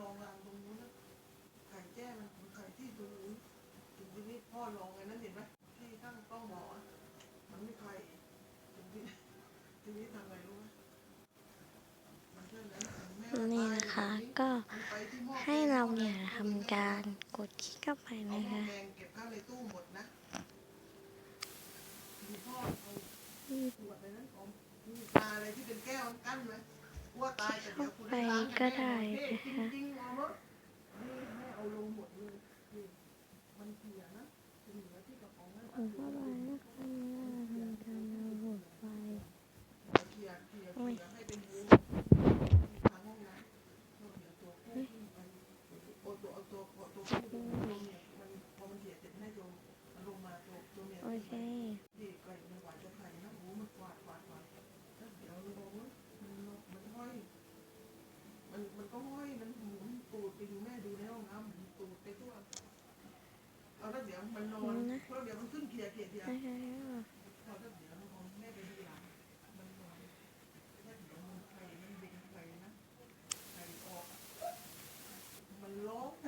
ลองรางตรงนู้นนะไข่แจ้มันผไข่ที่ตรงนู้นถึงที่นี่พ่อลองไงนั่นเห็นไหมที่ตั้งต้องหมอ มันไม่ไข่ถึงที่ทีนี้ทำไงรู้ไหมนี่นะคะก็ให้เราเนี่ยทำการกดคลิกเข้าไปนะคะเข้าไปก็ได้นะคะ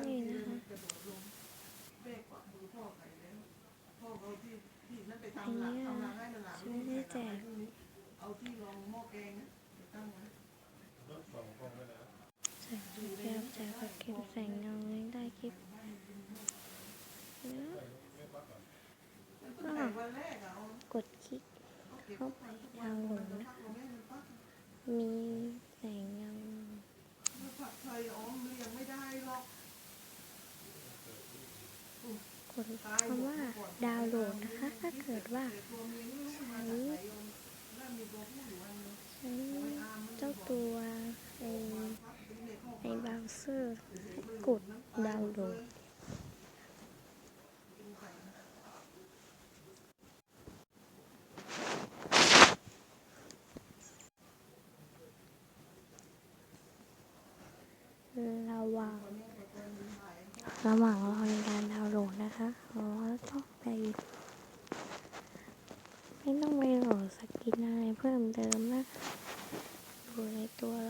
นี่นะอย่างนี้งไว้แสกแจกกับคลิปแสงเงาได้คลิป กดคลิกเข้าไปดาวน์โหลดนมีแสงเงาดคำว่าดาวน์โหลดนะคะ ถ้าเกิดว่าใช้ใช้เจ้าตัวในในเบราว์เซอร์กดดาวน์โหลด ระหว่างรอการดาวน์โหลดนะคะเราต้องไป ไม่ต้องไปโหลดสกินอะไรเพิ่มเติมนะ อยู่ในตัวเรา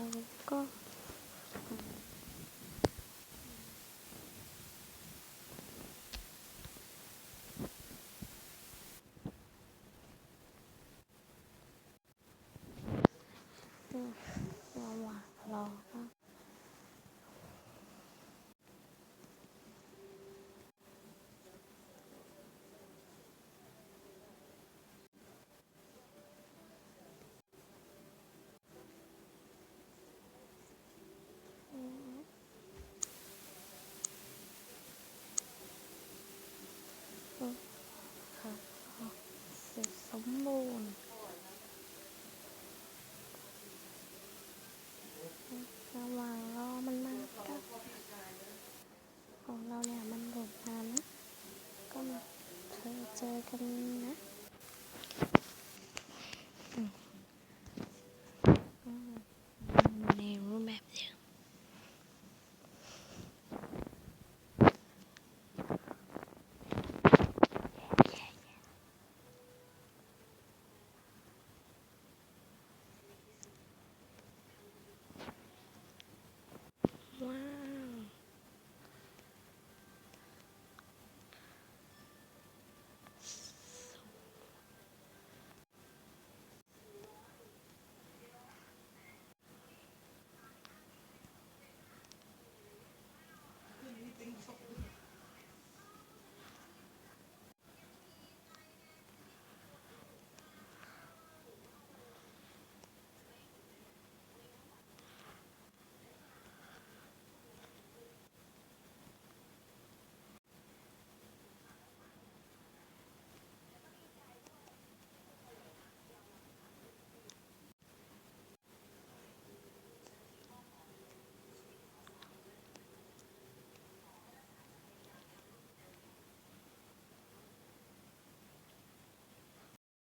같은데.